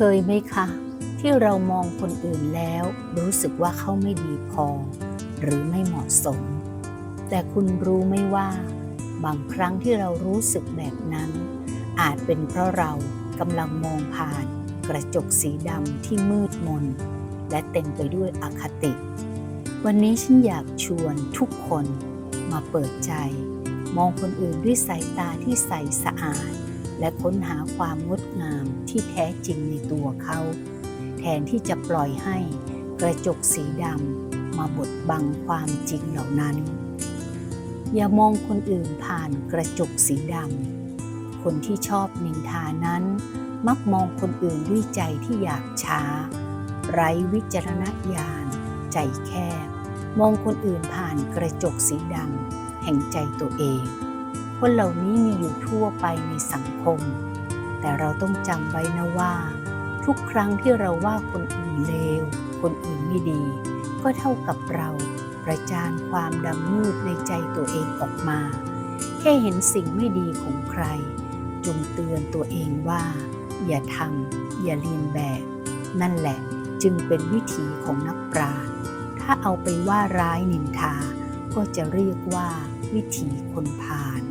เคยไหมคะ ที่เรามองคนอื่นแล้ว รู้สึกว่าเขาไม่ดีพอ หรือไม่เหมาะสม แต่คุณรู้ไหมว่า บางครั้งที่เรารู้สึกแบบนั้น อาจเป็นเพราะเรากำลังมองผ่าน กระจกสีดำที่มืดมน และเต็มไปด้วยอคติ วันนี้ฉันอยากชวนทุกคนมาเปิดใจ มองคนอื่นด้วยสายตาที่ใสสะอาด และค้นหาความงดงามที่แท้จริงในตัวเขา แทนที่จะปล่อยให้กระจกสีดำมาบดบังความจริงเหล่านั้น อย่ามองคนอื่นผ่านกระจกสีดำคนที่ชอบนินทานั้น มักมองคนอื่นด้วยใจที่อยากช้า ไร้วิจารณญาณ ใจแคบมองคนอื่นผ่านกระจกสีดำแห่งใจตัวเอง คนเหล่านี้มีอยู่ทั่วไปในสังคม แต่เราต้องจำไว้นะว่า ทุกครั้งที่เราว่าคนอื่นเลว คนอื่นไม่ดี ก็เท่ากับเราประจานความดำมืดในใจตัวเองออกมา แค่เห็นสิ่งไม่ดีของใคร จงเตือนตัวเองว่า อย่าทำอย่าเลียนแบบ นั่นแหละจึงเป็นวิธีของนักปราชญ์ถ้าเอาไปว่าร้ายนินทา ก็จะเรียกว่าวิถีคนพาล